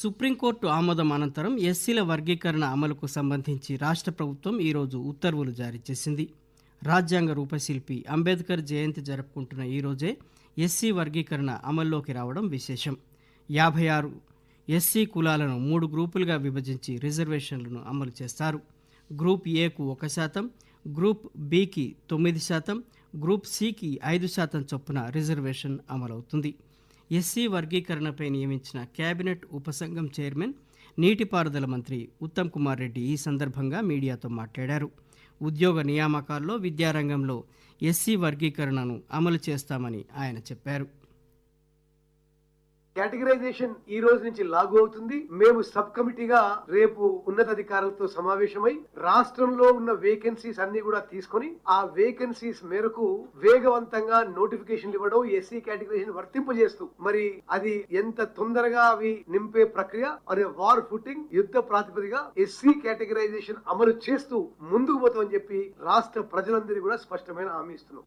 Supreme court ఆమోదం అనంతరం ఎస్సీల వర్గీకరణ అమలుకు సంబంధించి రాష్ట్ర ప్రభుత్వం ఈరోజు ఉత్తర్వులు జారీ చేసింది. రాజ్యాంగ రూపశిల్పి అంబేద్కర్ జయంతి జరుపుకుంటున్న ఈరోజే ఎస్సీ వర్గీకరణ అమల్లోకి రావడం విశేషం. యాభై ఆరు ఎస్సీ కులాలను మూడు గ్రూపులుగా విభజించి రిజర్వేషన్లను అమలు చేస్తారు. గ్రూప్ ఏకు ఒక శాతం గ్రూప్ బికి తొమ్మిది శాతం గ్రూప్ సికి ఐదు శాతం చొప్పున రిజర్వేషన్ అమలవుతుంది. ఎస్సీ వర్గీకరణపై నియమించిన కేబినెట్ ఉపసంఘం చైర్మన్ నీటిపారుదల మంత్రి ఉత్తమ్ కుమార్ రెడ్డి ఈ సందర్భంగా మీడియాతో మాట్లాడారు. ఉద్యోగ నియామకాల్లో విద్యారంగంలో ఎస్సీ వర్గీకరణను అమలు చేస్తామని ఆయన చెప్పారు. కేటగరైజేషన్ ఈ రోజు నుంచి లాగు అవుతుంది. మేము సబ్ కమిటీగా రేపు ఉన్నతాధికారులతో సమావేశమై రాష్ట్రంలో ఉన్న వేకెన్సీస్ అన్ని కూడా తీసుకొని ఆ వేకెన్సీస్ మేరకు వేగవంతంగా నోటిఫికేషన్లు ఇవ్వడం ఎస్సీ కేటగరైజేషన్ వర్తింపజేస్తూ మరి అది ఎంత తొందరగా అవి నింపే ప్రక్రియ అనే వార్ ఫుటింగ్ యుద్ధ ప్రాతిపదిగా ఎస్సీ కేటగరైజేషన్ అమలు చేస్తూ ముందుకు పోతామని చెప్పి రాష్ట్ర ప్రజలందరికీ కూడా స్పష్టమైన హామీ ఇస్తున్నాం.